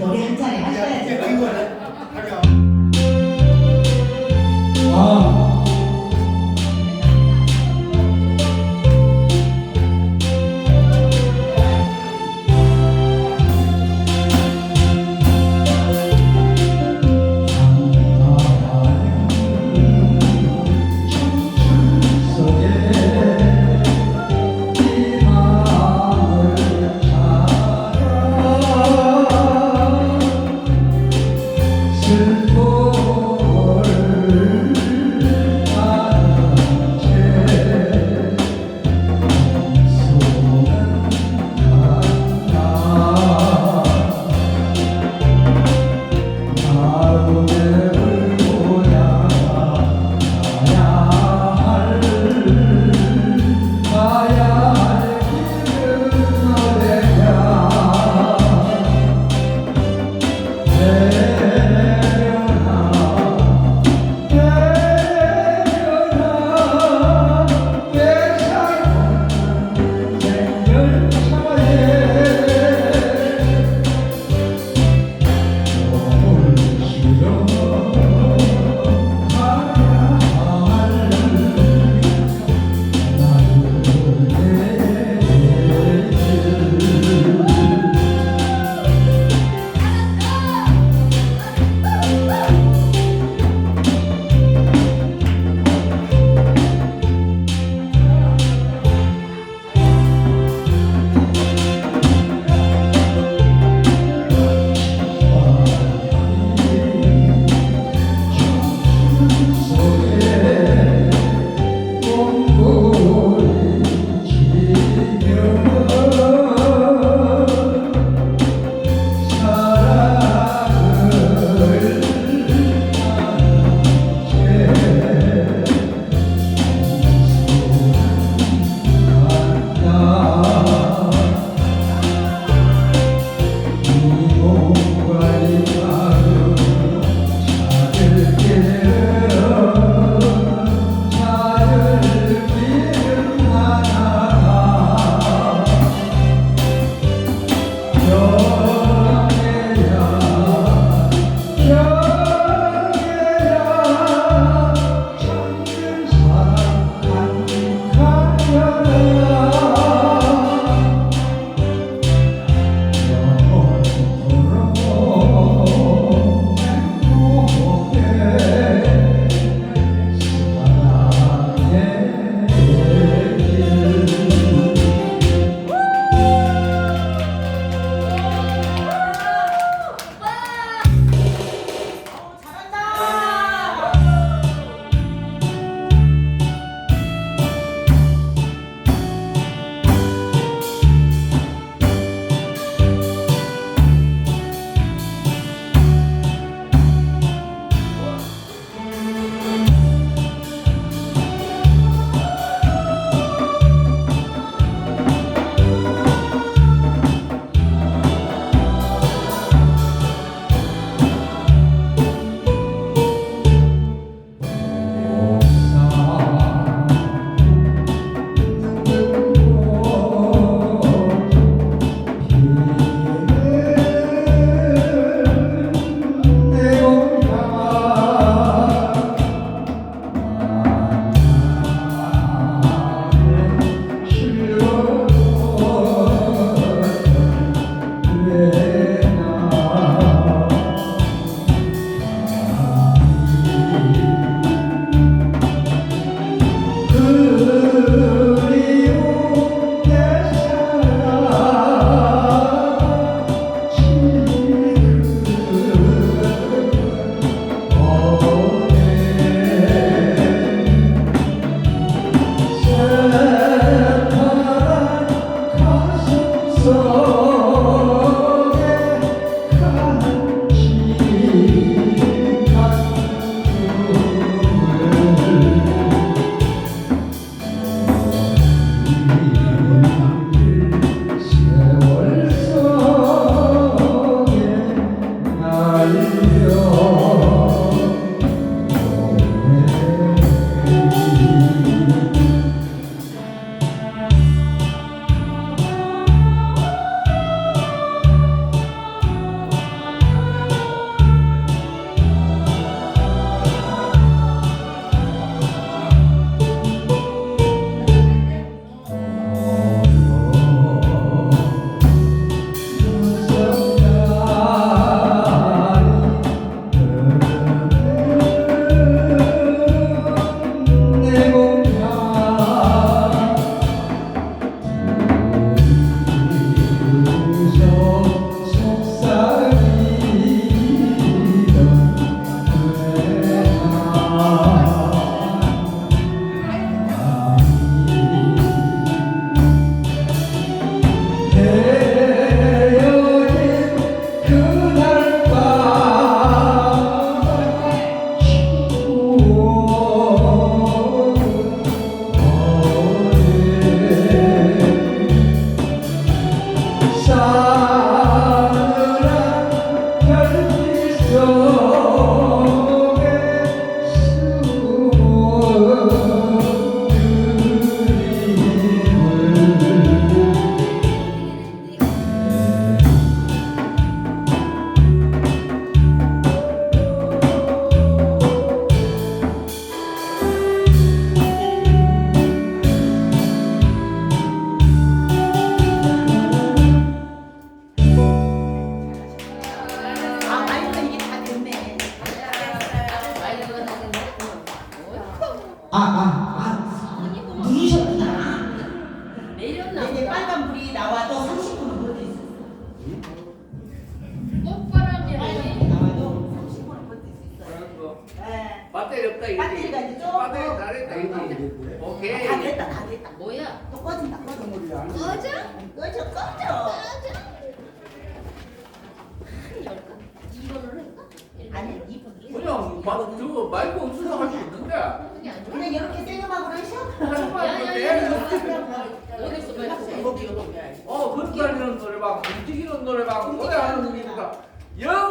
노래 한 잔에 이제 하셔야죠. 그거를 하려. 됐다, 다 됐다. 뭐야? 또 꺼진다. 꺼져? 꺼져, 꺼져. 꺼져? 열까? 이거를 할까? 아니, 이분. 그냥 막 저거 마이크 없어서 할 수 있는데. 그게 안 좋아. 그냥 이렇게 생음악으로 하셔. 정말 야야야. 근데 어디서 말했어? 어 걸어다니는 노래방, 움직이는 노래방, 노래하는 노래방 영